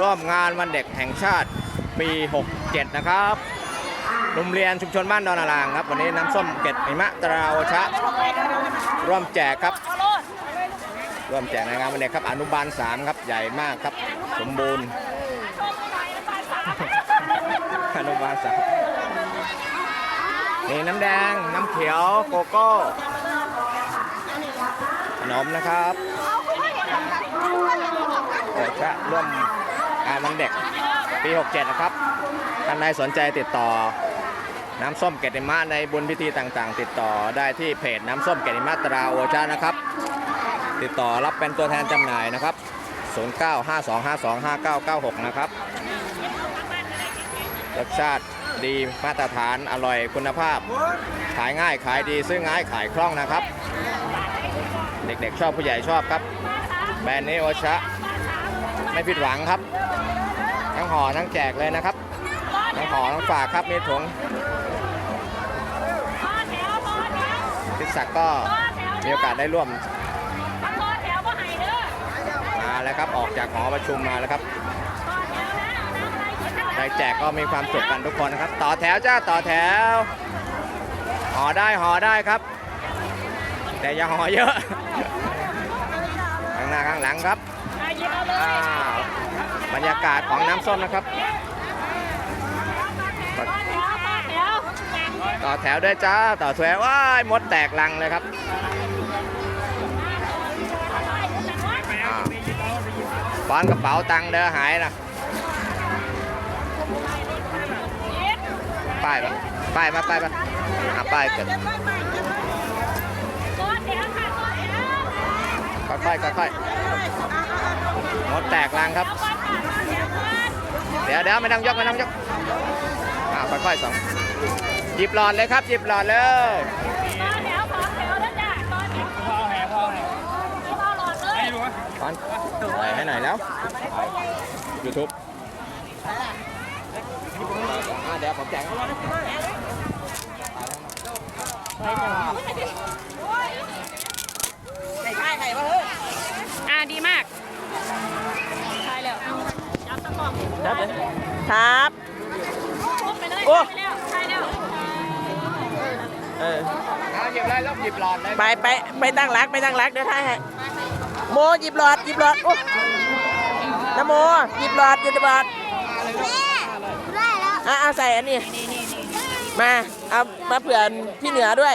ร่วมงานวันเด็กแห่งชาติปี 67 นะครับโรงเรียนชุมชนบ้านดอนารางครับ วันนี้น้ำส้มเกล็ดหิมะตราโอชะ ร่วมแจกครับ ร่วมแจกในงานวันเด็กครับ อนุบาล 3 ครับใหญ่มากครับ สมบูรณ์ อนุบาลสามนี่น้ำแดง น้ำเขียว โกโก้ ขนมนะครับเดี๋ยวจะร่วม งานวันเด็กปี 67 นะครับ ท่านใดสนใจติดต่อ น้ำส้มเกติมาในบุญพิธีต่างๆ ติดต่อได้ที่เพจน้ำส้มเกติมาตราโอชานะครับ ติดต่อรับเป็นตัวแทนจำหน่ายนะครับ 0952525996 นะครับรสชาติดีมาตรฐานอร่อยคุณภาพ ขายง่ายขายดีซื้อง่ายขายคล่องนะครับ เด็กๆชอบผู้ใหญ่ชอบครับ แบรนด์นี้โอชะ ไม่ผิดหวังครับ งห่อทั้งแจกเลยนะครับทั้งห่อทั้งฝากครับมีถุงพิศักก็มีโอกาสได้ร่วมมาแล้วครับออกจากหอประชุมมาแล้วครับได้แจกก็มีความสุขกันทุกคนนะครับ ต่อแถวจ้าต่อแถวห่อได้ห่อได้ครับ แต่อย่าห่อเยอะข้างหน้าข้างหลังครับอ้าว บรรยากาศของน้ำส้มนะครับ ต่อแถวด้วยจ้า ต่อแถวว้ายมดแตกลังเลยครับอ้าวป้อนกระเป๋าตังค์เด้อหายนะป้ายปะป้ายมาป้ายมาอะป้ายเกิดค่อยๆค่อยๆมดแตกลังครับ เดี๋ยวเดี๋ยวไม่ต้องยกไม่ต้องยกอ่าค่อยๆสองหยิบหลอดเลยครับหยิบหลอดเลยตอนใส่ให้หน่อยแล้วยูทูบเดี๋ยวผมแจกให้อ่าดีมากใช่แล้วจับตะกร้อง ครับทุบไปเลยโอ้ใช่แล้วใช่แล้วเออเอาหยิบเลยแล้วหยิบหลอดเลยไปไปไปตั้งรักไปตั้งรักเดี๋ยวท่ายให้โมหยิบหลอดหยิบหลอดโอ้นะโมหยิบหลอดหยิบหลอดอะเอาใส่อันนี้มาเอามาเผื่อพี่เหนือด้วย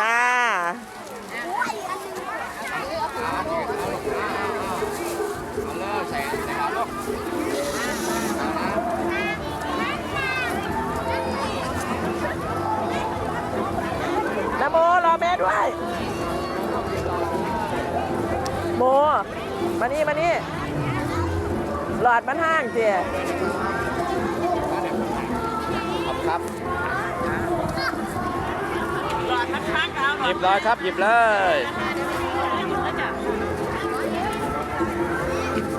ค่ะ เอาเลยใส่ในหลอดลูก นะโมรอแม่ด้วย โม มานี่มานี่ หลอดมันห้างเจียขอบคุณครับหลอดมันห้างเอาหยิบเลยครับหยิบเลย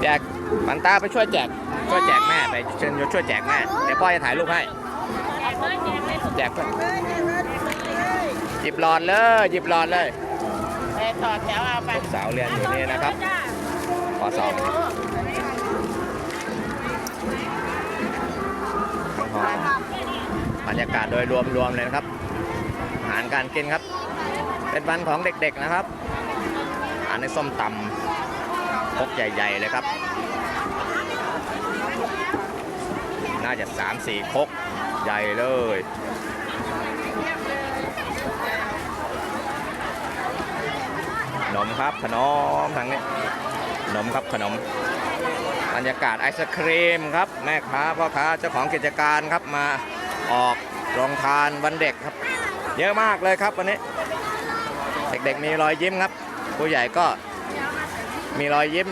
แจกปันตาไปช่วยแจกช่วยแจกแม่ไปเชิญช่วยแจกแม่เดี๋ยวพ่อจะถ่ายรูปให้แจกเพื่อนหยิบหลอดเลยหยิบหลอดเลยไปต่อแถวเอาไปลูกสาวเรียนอยู่นี่นะครับปสอง บรรยากาศโดยรวมๆเลยนะครับ อาหารการกินครับ เป็นวันของเด็กๆนะครับอันนี้ส้มตำพกใหญ่ๆเลยครับ น่าจะ3-4คกใหญ่เลยขนมครับขนมทางนี้ขนมครับขนม บรรยากาศไอศครีมครับ แม่ค้าพ่อค้าเจ้าของกิจการครับมาออกโรงทานวันเด็กครับ เยอะมากเลยครับวันนี้ เด็กๆมีรอยยิ้มครับ ผู้ใหญ่ก็มีรอยยิ้ม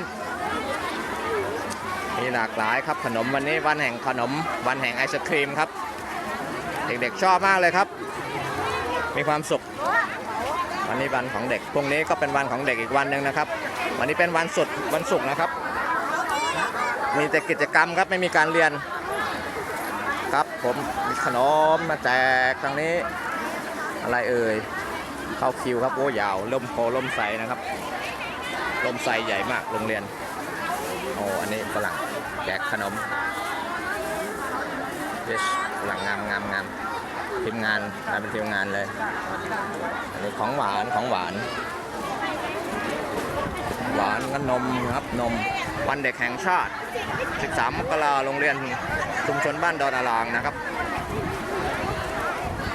มีหลากหลายครับขนมวันนี้วันแห่งขนมวันแห่งไอศครีมครับ เด็กๆชอบมากเลยครับ มีความสุข วันนี้วันของเด็กพรุ่งนี้ก็เป็นวันของเด็กอีกวันหนึ่งนะครับ วันนี้เป็นวันสุดวันศุกร์นะครับ มีแต่กิจกรรมครับไม่มีการเรียน ครับผมมีขนมมาแจกทางนี้ อะไรเอ่ยเข้าคิวครับโอ้ยาวล่มโพล่มใสนะครับล่มใสใหญ่มากโรงเรียนโอ้อันนี้ฝรั่งแจกขนมเยสฝรั่งงามงามงามทีมงานมาเป็นทีมงานเลยอันนี้ของหวานของหวาน หวานกับนมครับนม วันเด็กแห่งชาติ 13 มกราโรงเรียนชุมชนบ้านดอนอารางนะครับ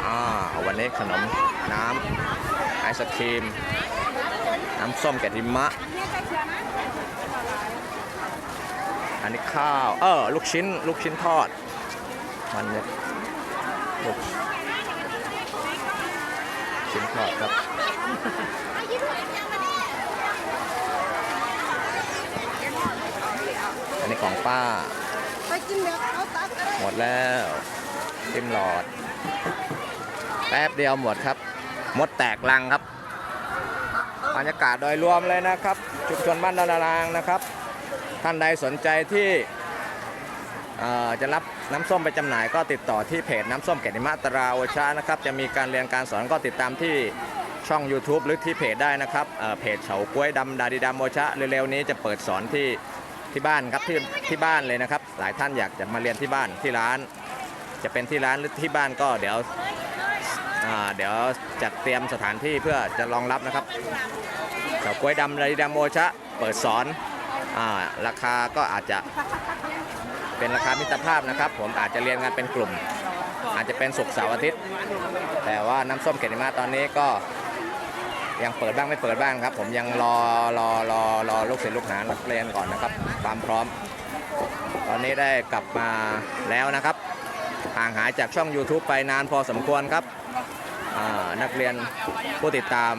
อ่าวันนี้ขนมน้ำไอศครีม น้ำส้มแกะทิมะ อันนี้ข้าว เออลูกชิ้น ลูกชิ้นทอดมันเนี่ยลูกชิ้นทอดครับ อันนี้ ของป้า ไปกินเด็กเอาตักก็ได้หมดแล้วติมหลอด แป๊บเดียวหมดครับ หมดแตกลังครับบรรยากาศโดยรวมเลยนะครับ ชุมชนบ้านดอนารางนะครับ ท่านใดสนใจที่เอ่อจะรับน้ำส้มไปจำหน่ายก็ติดต่อที่เพจน้ำส้มเกติมาตราโอชานะครับ จะมีการเรียนการสอนก็ติดตามที่ช่อง YouTube หรือที่เพจได้นะครับเอ่อเพจเฉาก้วยดำดาดีดำโอชาเร็วๆนี้จะเปิดสอนที่ ที่บ้านครับที่ที่บ้านเลยนะครับ หลายท่านอยากจะมาเรียนที่บ้านที่ร้าน จะเป็นที่ร้านหรือที่บ้านก็เดี๋ยวเดี๋ยวจัดเตรียมสถานที่เพื่อจะรองรับนะครับเฉาก้วยดำดาดีดำโอชาเปิดสอนอราคาก็อาจจะเป็นราคามิตรภาพนะครับ ผมอาจจะเรียนกันเป็นกลุ่ม อาจจะเป็นศุกร์เสาร์อาทิตย์ แต่ว่าน้ำส้มเกติมาตอนนี้ก็ยังเปิดบ้างไม่เปิดบ้างครับ ผมยังรอรอรอรอลูกศิษย์ลูกหานักเรียนก่อนนะครับ ความพร้อม ตอนนี้ได้กลับมาแล้วนะครับ ห่างหายจากช่อง YouTube ไปนานพอสมควรครับนักเรียนผู้ติดตาม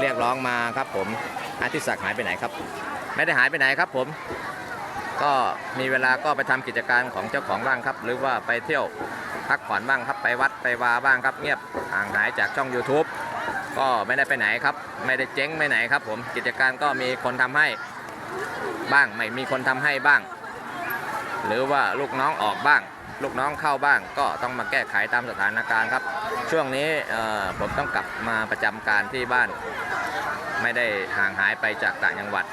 เรียกร้องมาครับผมอาทิตย์ศักดิ์หายไปไหนครับ ไม่ได้หายไปไหนครับผม ก็มีเวลาก็ไปทำกิจการของเจ้าของบ้างครับ หรือว่าไปเที่ยวพักผ่อนบ้างครับไปวัดไปวาบ้างครับ เงียบห่างหายจากช่อง YouTube ก็ไม่ได้ไปไหนครับ ไม่ได้เจ๊งไปไหนครับผมกิจการก็มีคนทำให้ บ้างไม่มีคนทำให้บ้าง หรือว่าลูกน้องออกบ้าง ลูกน้องเข้าบ้าง ก็ต้องมาแก้ไขตามสถานการณ์ครับ ช่วงนี้ผมต้องกลับมาประจำการที่บ้าน ไม่ได้ห่างหายไปจากต่างจังหวัด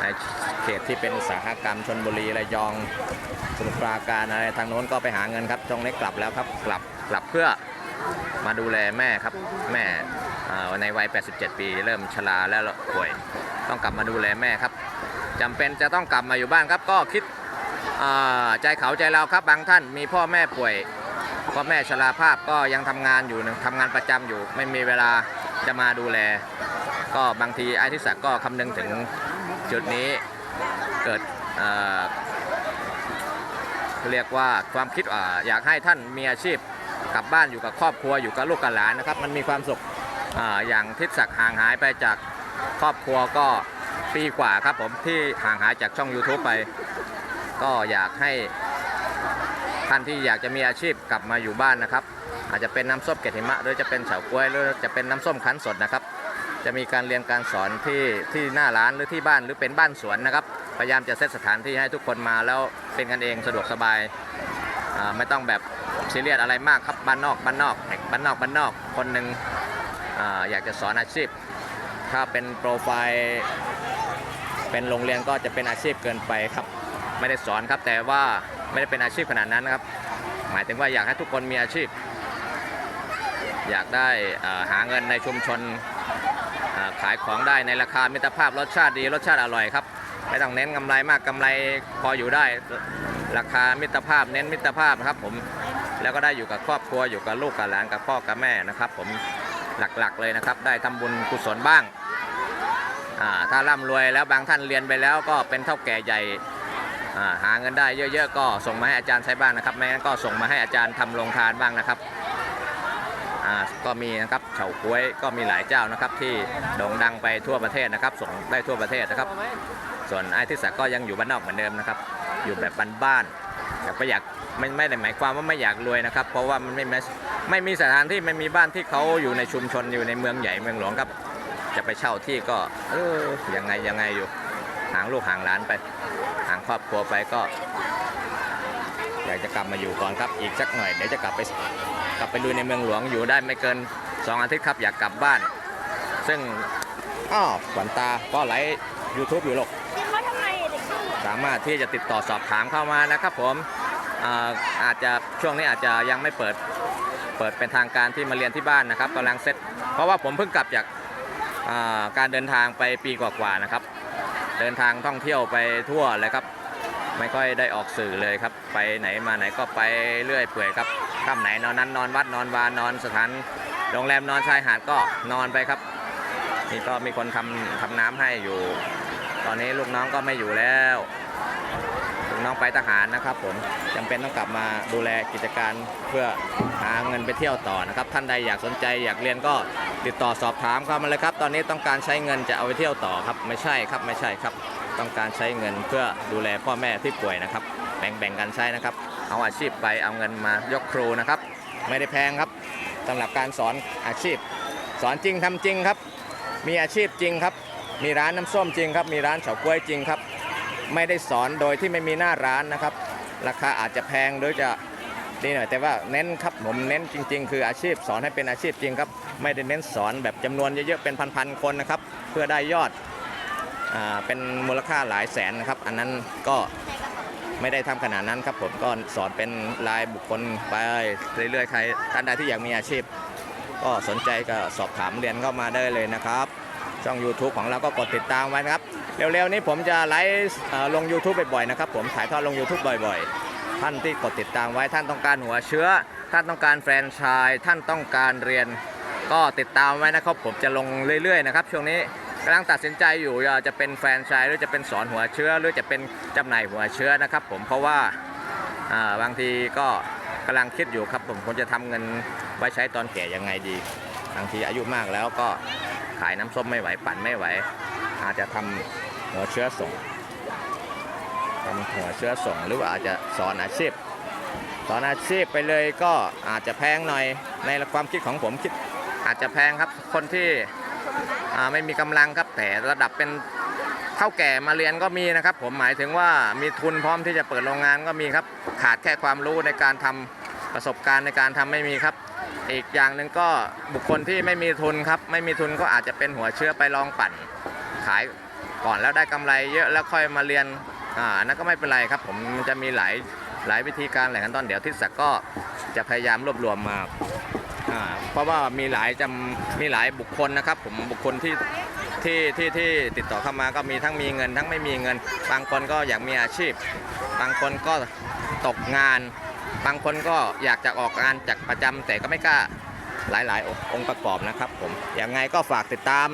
ในเขตที่เป็นอุตสาหกรรมชนบุรีระยองสมุทรปราการอะไรทางโน้นก็ไปหาเงินครับช่วงนี้กลับแล้วครับกลับกลับเพื่อมาดูแลแม่ครับแม่ในวัย 87 ปี เริ่มชราแล้วป่วย ต้องกลับมาดูแลแม่ครับ จำเป็นจะต้องกลับมาอยู่บ้านครับ ก็คิดใจเขาใจเราครับบางท่านมีพ่อแม่ป่วยพ่อแม่ชราภาพก็ยังทำงานอยู่ทำงานประจำอยู่ ไม่มีเวลาจะมาดูแล ก็บางทีไอ้ทิศักก็คำนึงถึงจุดนี้เกิดเเรียกว่าความคิดอยากให้ท่านมีอาชีพกลับบ้านอยู่กับครอบครัวอยู่กับลูกกับหลานนะครับ มันมีความสุขออย่างทิศศักดิ์ห่างหายไปจากครอบครัวก็ ปีกว่าครับผมที่ห่างหายจากช่อง YouTube ไป ก็อยากให้ท่านที่อยากจะมีอาชีพกลับมาอยู่บ้านนะครับ อาจจะเป็นน้ำส้มเกติมะหรือจะเป็นเฉาก๊วยหรือจะเป็นน้ำส้มคั้นสดนะครับ จะมีการเรียนการสอนที่ที่หน้าร้านหรือที่บ้านหรือเป็นบ้านสวนนะครับ พยายามจะเซตสถานที่ให้ทุกคนมาแล้วเป็นกันเองสะดวกสบายไม่ต้องแบบซีเรียสอะไรมากครับบ้านนอกบ้านนอกเด็กบ้านนอกบ้านนอกคนหนึ่งออยากจะสอนอาชีพ ถ้าเป็นโปรไฟล์ เป็นโรงเรียนก็จะเป็นอาชีพเกินไปครับ ไม่ได้สอนครับแต่ว่าไม่ได้เป็นอาชีพขนาดนั้นนะครับ หมายถึงว่าอยากให้ทุกคนมีอาชีพ อยากได้หาเงินในชุมชนขายของได้ในราคามิตรภาพรสชาติดีรสชาติอร่อยครับไม่ต้องเน้นกำไรมากกำไรพออยู่ได้ ราคามิตรภาพเน้นมิตรภาพครับ ผมแล้วก็ได้อยู่กับครอบครัวอยู่กับลูกกับหลานกับพ่อกับแม่นะครับ ผมหลักๆเลยนะครับ ได้ทำบุญกุศลบ้าง ถ้าร่ำรวยแล้วบางท่านเรียนไปแล้วก็เป็นเท่าแก่ใหญ่หาเงินได้เยอะๆก็ส่งมาให้อาจารย์ใช้บ้างนะครับไม่งั้นก็ส่งมาให้อาจารย์ทำโรงทานบ้างนะครับก็มีนะครับเฉาก๊วยก็มีหลายเจ้านะครับที่โด่งดังไปทั่วประเทศนะครับ ส่งได้ทั่วประเทศนะครับ ส่วนไอ้ที่ศักก็ยังอยู่บ้านนอกเหมือนเดิมนะครับ อยู่แบบบ้านๆแต่ก็อยากไม่ไม่ได้หมายความว่าไม่อยากรวยนะครับ เพราะว่ามันไม่ไม่มีสถานที่ไม่มีบ้านที่เขาอยู่ในชุมชนอยู่ในเมืองใหญ่เมืองหลวงครับ จะไปเช่าที่ก็เออยังไงยังไงอยู่ห่างลูกห่างหลานไปห่างครอบครัวไปก็อยากจะกลับมาอยู่ก่อนครับอีกสักหน่อยเดี๋ยวจะกลับไปกลับไปลุยในเมืองหลวงอยู่ได้ไม่เกิน 2 อาทิตย์ครับอยากกลับบ้าน ซึ่งอ้อขวัญตาก็ไลฟ์ YouTube อยู่หรอกเขาทำไมเด็กสามารถที่จะติดต่อสอบถามเข้ามานะครับผมอ่าอาจจะช่วงนี้อาจจะยังไม่เปิดเปิดเป็นทางการที่มาเรียนที่บ้านนะครับกำลังเซตเพราะว่าผมเพิ่งกลับจากอ่า การเดินทางไปปีกว่าๆนะครับ เดินทางท่องเที่ยวไปทั่วเลยครับ ไม่ค่อยได้ออกสื่อเลยครับ ไปไหนมาไหนก็ไปเรื่อยเปื่อยครับค่ำไหนนอนนั้นนอนวัดนอนวานนอนสถานโรงแรมนอนชายหาดก็นอนไปครับนี่ก็มีคนทำทำน้ำให้อยู่ ตอนนี้ลูกน้องก็ไม่อยู่แล้ว น้องไปทหารนะครับ ผมจำเป็นต้องกลับมาดูแลกิจการเพื่อหาเงินไปเที่ยวต่อนะครับ ท่านใดอยากสนใจอยากเรียนก็ติดต่อสอบถามเข้ามาเลยครับ ตอนนี้ต้องการใช้เงินจะเอาไปเที่ยวต่อครับ ไม่ใช่ครับไม่ใช่ครับ ต้องการใช้เงินเพื่อดูแลพ่อแม่ที่ป่วยนะครับ แบ่งแบ่งกันใช้นะครับ เอาอาชีพไปเอาเงินมายกครูนะครับ ไม่ได้แพงครับสำหรับการสอนอาชีพ สอนจริงทำจริงครับ มีอาชีพจริงครับ มีร้านน้ำส้มจริงครับ มีร้านเฉาก๊วยจริงครับ ไม่ได้สอนโดยที่ไม่มีหน้าร้านนะครับ ราคาอาจจะแพงหรือจะดีหน่อยแต่ว่าเน้นครับผมเน้นจริง ๆ คืออาชีพสอนให้เป็นอาชีพจริงครับไม่ได้เน้นสอนแบบจำนวนเยอะๆเป็นพันๆคนนะครับ เพื่อได้ยอดอ่าเป็นมูลค่าหลายแสนนะครับ อันนั้นก็ไม่ได้ทำขนาดนั้นครับผมก็สอนเป็นรายบุคคลไปเรื่อยๆใครท่านใดที่อยากมีอาชีพ ก็สนใจก็สอบถามเรียนเข้ามาได้เลยนะครับ ช่อง YouTube ของเราก็กดติดตามไว้นะครับ เร็วๆนี้ผมจะไลฟ์ลง YouTube บ่อยๆนะครับผมถ่ายทอดลง YouTube บ่อยๆ ท่านที่กดติดตามไว้ท่านต้องการหัวเชื้อ ท่านต้องการแฟรนไชส์ท่านต้องการเรียน ก็ติดตามไว้นะครับผมจะลงเรื่อยๆนะครับช่วงนี้กำลังตัดสินใจอยู่จะเป็นแฟรนไชส์หรือจะเป็นสอนหัวเชื้อ หรือจะเป็นจำหน่ายหัวเชื้อนะครับ ผมเพราะว่าอ่าบางทีก็กำลังคิดอยู่ครับผมควรจะทำเงินไว้ใช้ตอนแก่ยังไงดีบางทีอายุมากแล้วก็ ขายน้ำส้มไม่ไหวปั่นไม่ไหว อาจจะทำหัวเชื้อส่งทำหัวเชื้อส่งหรือว่าอาจจะสอนอาชีพสอนอาชีพไปเลยก็อาจจะแพงหน่อยในความคิดของผมคิดอาจจะแพงครับคนที่ไม่มีกำลังครับแต่ระดับเป็นเท่าแก่มาเรียนก็มีนะครับ ผมหมายถึงว่ามีทุนพร้อมที่จะเปิดโรงงานก็มีครับ ขาดแค่ความรู้ในการทำประสบการณ์ในการทำไม่มีครับ อีกอย่างหนึ่งก็บุคคลที่ไม่มีทุนครับ ไม่มีทุนก็อาจจะเป็นหัวเชื้อไปลองปั่น ขายก่อนแล้วได้กำไรเยอะแล้วค่อยมาเรียนอ่านนั้นก็ไม่เป็นไรครับ ผมมันจะมีหลายหลายวิธีการหลายขั้นตอนเดี๋ยวทิศศักดิ์ก็จะพยายามรวบรวมมาอ่าเพราะว่ามีหลายจำมีหลายบุคคลนะครับ ผมบุคคลที่ที่ที่ที่ติดต่อเข้ามาก็มีทั้งมีเงิน ทั้งไม่มีเงิน บางคนก็อยากมีอาชีพ บางคนก็ตกงาน บางคนก็อยากจะออกงานจากประจำแต่ก็ไม่กล้าหลายๆ องค์ประกอบนะครับผมยังไงก็ฝากติดตาม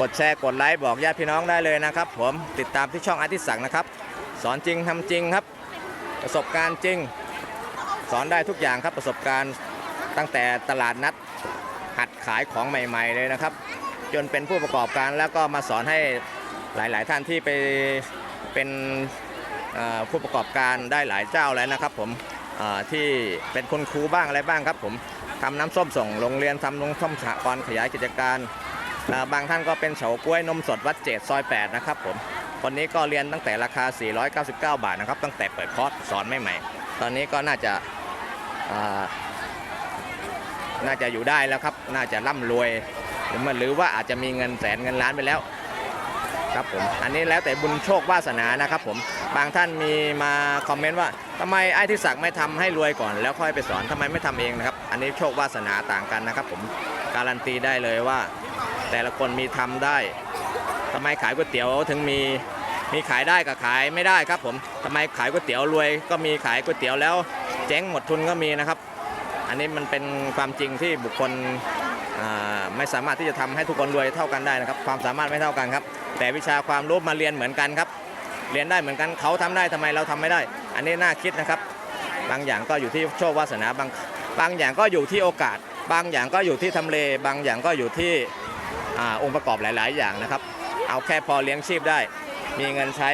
กดแชร์กดไลค์บอกญาติพี่น้องได้เลยนะครับ ผมติดตามที่ช่องอาทิตย์ศักดิ์นะครับ สอนจริงทำจริงครับ ประสบการณ์จริง สอนได้ทุกอย่างครับประสบการณ์ตั้งแต่ตลาดนัดหัดขายของใหม่ ๆ เลยนะครับ จนเป็นผู้ประกอบการแล้วก็มาสอนให้หลาย ๆ ท่านที่ไปเป็นผู้ประกอบการได้หลายเจ้าแล้วนะครับผม ที่เป็นคุณครูบ้างอะไรบ้างครับ ผมทำน้ำส้มส่งโรงเรียนทำนมส้มสหกรณ์ขยายกิจการบางท่านก็เป็นเฉาก้วยนมสดวัดเจดซอย 8 นะครับผมคนนี้ก็เรียนตั้งแต่ราคา 499 บาทนะครับ ตั้งแต่เปิดคอร์สสอนใหม่ๆ ตอนนี้ก็น่าจะน่าจะอยู่ได้แล้วครับ น่าจะร่ำรวยหรือมันหรือว่าอาจจะมีเงินแสนเงินล้านไปแล้วครับผม อันนี้แล้วแต่บุญโชควาสนานะครับผม บางท่านมีมาคอมเมนต์ว่า ทำไมไอ้ที่ศักไม่ทำให้รวยก่อนแล้วค่อยไปสอนทำไมไม่ทำเองนะครับ อันนี้โชควาสนาต่างกันนะครับ ผมการันตีได้เลยว่า แต่ละคนมีทำได้ทำไมขายก๋วยเตี๋ยวถึงมีมีขายได้กับขายไม่ได้ครับ ผมทำไมขายก๋วยเตี๋ยวรวย ก็มีขายก๋วยเตี๋ยวแล้วเจ๊งหมดทุนก็มีนะครับ อันนี้มันเป็นความจริงที่บุคคลไม่สามารถที่จะทำให้ทุกคนรวยเท่ากันได้นะครับ ความสามารถไม่เท่ากันครับ แต่วิชาความรู้มาเรียนเหมือนกันครับ เรียนได้เหมือนกันเขาทำได้ทำไมเราทำไม่ได้ อันนี้น่าคิดนะครับ บางอย่างก็อยู่ที่โชควาสนาบางบางอย่างก็อยู่ที่โอกาส บางอย่างก็อยู่ที่ทำเล บางอย่างก็อยู่ที่อองค์ประกอบหลาย ๆ อย่างนะครับ เอาแค่พอเลี้ยงชีพได้ มีเงินใช้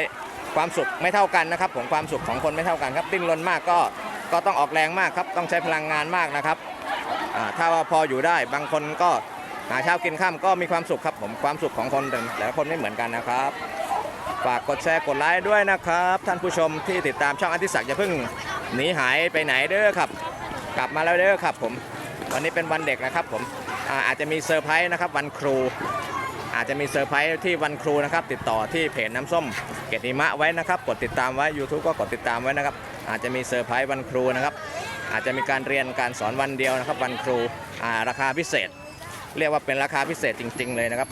ความสุขไม่เท่ากันนะครับผมความสุขของคนไม่เท่ากันครับดิ้นรนมากก็ก็ต้องออกแรงมากครับต้องใช้พลังงานมากนะครับถ้าว่าพออยู่ได้บางคนก็หาเช้ากินข้ามก็มีความสุขครับผมความสุขของคนแต่ละคนไม่เหมือนกันนะครับ ฝากกดแชร์กดไลค์ด้วยนะครับ ท่านผู้ชมที่ติดตามช่องอธิศักดิ์อย่าเพิ่งหนีหายไปไหนเด้อครับ กลับมาแล้วเด้อครับ ผมวันนี้เป็นวันเด็กนะครับ ผมอาอาจจะมีเซอร์ไพรส์นะครับ วันครู อาจจะมีเซอร์ไพรส์ที่วันครูนะครับ ติดต่อที่เพจน้ำส้มเกติมะไว้นะครับ กดติดตามไว้ YouTube ก็กดติดตามไว้นะครับ อาจจะมีเซอร์ไพรส์วันครูนะครับ อาจจะมีการเรียนการสอนวันเดียวนะครับ วันครูอ่าราคาพิเศษ เรียกว่าเป็นราคาพิเศษจริง ๆ เลยนะครับ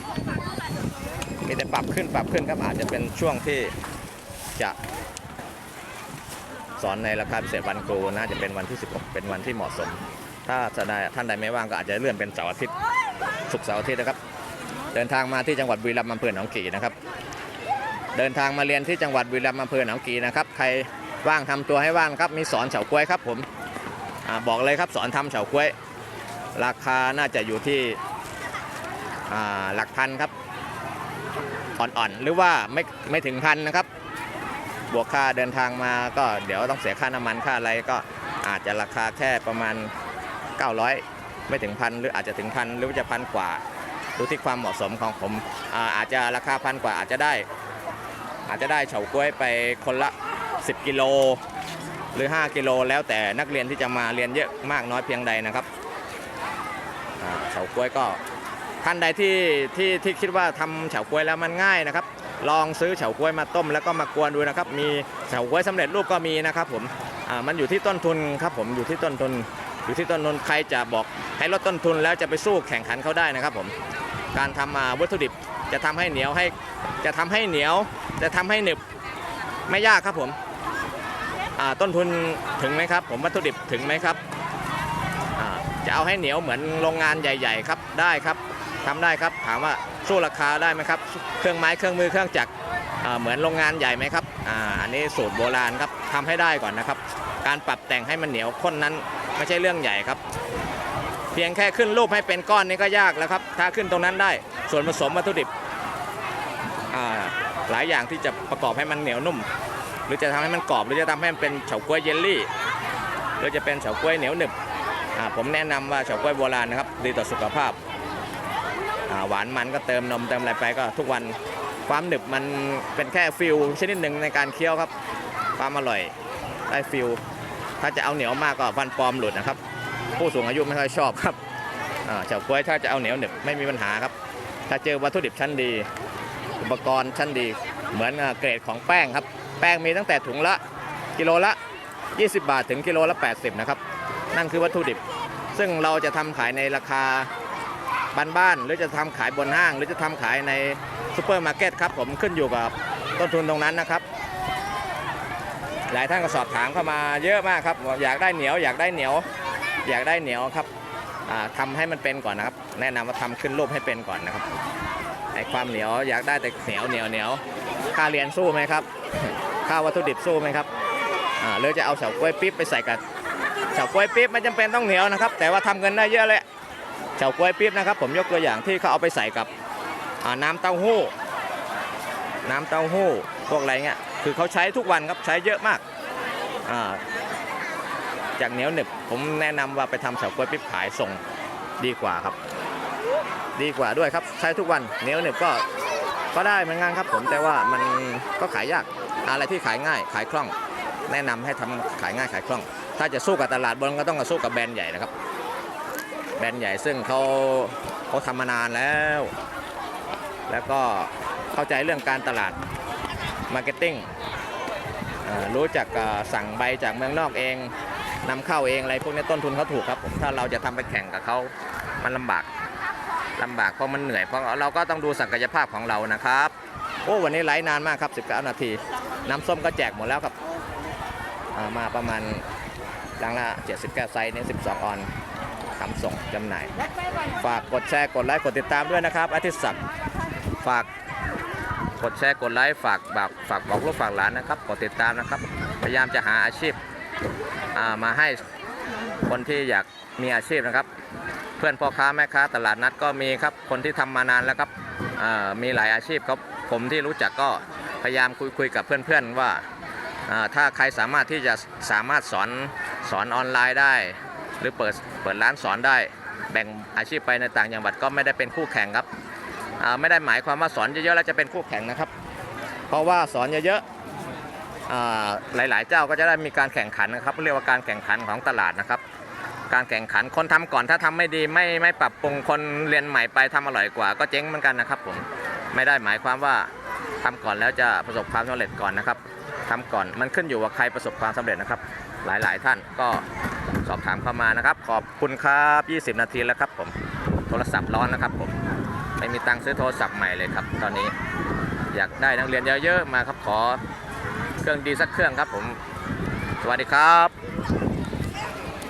มีแต่ปรับขึ้นปรับขึ้นครับอาจจะเป็นช่วงที่จะสอนในราคาพิเศษวันครูน่าจะเป็นวันที่ 16 เป็นวันที่เหมาะสม ถ้าจะได้ท่านใดไม่ว่างก็อาจจะเลื่อนเป็นเสาร์อาทิตย์ศุกร์เสาร์อาทิตย์นะครับ เดินทางมาที่จังหวัดบุรีรัมย์อำเภอหนองกี่นะครับ เดินทางมาเรียนที่จังหวัดบุรีรัมย์อำเภอหนองกี่นะครับ ใครว่างทำตัวให้ว่างครับ มีสอนเฉาก้วยครับผมอบอกเลยครับสอนทำเฉาก้วย ราคาน่าจะอยู่ที่หลักพันครับ อ่อนๆ หรือว่าไม่ไม่ถึงพันนะครับ บวกค่าเดินทางมาก็เดี๋ยวต้องเสียค่าน้ำมันค่าอะไรก็อาจจะราคาแค่ประมาณ 900 ไม่ถึงพันหรืออาจจะถึงพันหรือว่าจะพันกว่าดูที่ความเหมาะสมของผมอาอาจจะราคาพันกว่าอาจจะได้ อาจจะได้เฉาก๊วยไปคนละ 10 กิโลหรือ 5 กิโลแล้วแต่นักเรียนที่จะมาเรียนเยอะมากน้อยเพียงใดนะครับเฉาก๊วยก็ ท่านใดที่ที่ที่คิดว่าทำเฉาก๊วยแล้วมันง่ายนะครับ ลองซื้อเฉาก๊วยมาต้มแล้วก็มากวนดูนะครับ มีเฉาก๊วยสำเร็จรูปก็มีนะครับผมอ่ามันอยู่ที่ต้นทุนครับผมอยู่ที่ต้นทุน อยู่ที่ต้นทุนใครจะบอกให้ลดต้นทุนแล้วจะไปสู้แข่งขันเขาได้นะครับผมการทำมาวัตถุดิบจะทำให้เหนียวให้จะทำให้เหนียว จะทำให้หนึบไม่ยากครับผมต้นทุนถึงไหมครับ ผมวัตถุดิบถึงไหมครับจะเอาให้เหนียวเหมือนโรงงานใหญ่ ๆ ครับได้ครับ ทำได้ครับ ถามว่าสู้ราคาได้ไหมครับ เครื่องไม้เครื่องมือเครื่องจักรเหมือนโรงงานใหญ่ไหมครับออันนี้สูตรโบราณครับทำให้ได้ก่อนนะครับ การปรับแต่งให้มันเหนียวข้นนั้นไม่ใช่เรื่องใหญ่ครับ เพียงแค่ขึ้นรูปให้เป็นก้อนนี่ก็ยากแล้วครับ ถ้าขึ้นตรงนั้นได้ส่วนผสมวัตถุดิบหลายอย่างที่จะประกอบให้มันเหนียวนุ่ม หรือจะทำให้มันกรอบหรือจะทำให้มันเป็นเฉาก๊วยเยลลี่หรือจะเป็นเฉาก๊วยเหนียวหนึบผมแนะนำว่าเฉาก๊วยโบราณนะครับดีต่อสุขภาพ หวานมันก็เติมนมเติมอะไรไปก็ทุกวันความหนึบมันเป็นแค่ฟิลชนิดหนึ่งในการเคี้ยวครับความอร่อยได้ฟิลถ้าจะเอาเหนียวมากก็ฟันปลอมหลุดนะครับ ผู้สูงอายุไม่ค่อยชอบครับเฉาก๊วยถ้าจะเอาเหนียวหนึบไม่มีปัญหาครับ ถ้าเจอวัตถุดิบชั้นดี อุปกรณ์ชั้นดี เหมือนเกรดของแป้งครับ แป้งมีตั้งแต่ถุงละกิโลละ 20 บาทถึงกิโลละ 80 นะครับ นั่นคือวัตถุดิบ ซึ่งเราจะทำขายในราคา บ้านๆหรือจะทำขายบนห้าง หรือจะทำขายในซูเปอร์มาร์เก็ตครับผมขึ้นอยู่กับต้นทุนตรงนั้นนะครับ หลายท่านก็สอบถามเข้ามาเยอะมากครับ อยากได้เหนียว อยากได้เหนียว อยากได้เหนียวครับอ่าทำให้มันเป็นก่อนนะครับ แนะนำว่าทำขึ้นรูปให้เป็นก่อนนะครับไอความเหนียวอยากได้แต่เหนียวเหนียวเหนียวค่าเรียนสู้ไหมครับ ค่าวัตถุดิบสู้ไหมครับหรือจะเอาเฉาก๊วยปิ๊บไปใส่กับเฉาก๊วยปิ๊บไม่จำเป็นต้องเหนียวนะครับ แต่ว่าทำเงินได้เยอะเลย เฉาก๊วยปิ๊บนะครับ ผมยกตัวอย่างที่เขาเอาไปใส่กับน้ำเต้าหู้ น้ำเต้าหู้พวกอะไรเงี้ยคือเขาใช้ทุกวันครับใช้เยอะมากจากเหนียวหนึบผมแนะนำว่าไปทำเฉาก๊วยปิ๊บขายส่งดีกว่าครับ ดีกว่าด้วยครับใช้ทุกวันเหนียวหนึบก็ก็ได้เหมือนกันครับผมแต่ว่ามันก็ขายยากอะไรที่ขายง่ายขายคล่อง แนะนำให้ทำขายง่ายขายคล่อง ถ้าจะสู้กับตลาดบนก็ต้องมาสู้กับแบรนด์ใหญ่นะครับ แบรนด์ใหญ่ซึ่งเขาเขาทำมานานแล้ว แล้วก็เข้าใจเรื่องการตลาดมาร์เก็ตติ้งรู้จักสั่งใบจากเมืองนอกเองนำเข้าเองอะไรพวกนี้ต้นทุนเขาถูกครับผมถ้าเราจะทำไปแข่งกับเขามันลำบากลำบากเพราะมันเหนื่อยเพราะเราก็ต้องดูศักยภาพของเรานะครับโอ้วันนี้ไลฟ์นานมากครับ 19 นาที น้ำส้มก็แจกหมดแล้วครับามาประมาณลังละ79ไซส์ใน12 ออน ทำส่งจำหน่าย ฝากกดแชร์กดไลค์กดติดตามด้วยนะครับอาทิตย์ศักดิ์ฝากกดแชร์กดไลค์ฝากแบบฝากบอกลูกฝากหลานนะครับกดติดตามนะครับ พยายามจะหาอาชีพมาให้คนที่อยากมีอาชีพนะครับ เพื่อนพ่อค้าแม่ค้าตลาดนัดก็มีครับคนที่ทำมานานแล้วครับมีหลายอาชีพครับผมที่รู้จักก็พยายามคุยคุยกับเพื่อนๆว่าถ้าใครสามารถที่จะสามารถสอนสอนออนไลน์ได้ หรือเปิดเปิดร้านสอนได้ แบ่งอาชีพไปในต่างจังหวัดก็ไม่ได้เป็นคู่แข่งครับไม่ได้หมายความว่าสอนเยอะๆแล้วจะเป็นคู่แข่งนะครับ เพราะว่าสอนเยอะๆหลายๆเจ้าก็จะได้มีการแข่งขันนะครับเรียกว่าการแข่งขันของตลาดนะครับ การแข่งขันคนทำก่อนถ้าทำไม่ดีไม่ไม่ปรับปรุงคนเรียนใหม่ไปทำอร่อยกว่า ก็เจ๊งเหมือนกันนะครับผมไม่ได้หมายความว่าทำก่อนแล้วจะประสบความสำเร็จก่อนนะครับทำก่อนมันขึ้นอยู่ว่าใครประสบความสำเร็จนะครับ หลายๆท่านก็ สอบถามเข้ามานะครับ ขอบคุณครับ 20 นาทีแล้วครับผม โทรศัพท์ร้อนนะครับผม ไม่มีตังค์ซื้อโทรศัพท์ใหม่เลยครับ ตอนนี้ อยากได้นักเรียนเยอะๆมาครับขอเครื่องดีสักเครื่องครับผม สวัสดีครับ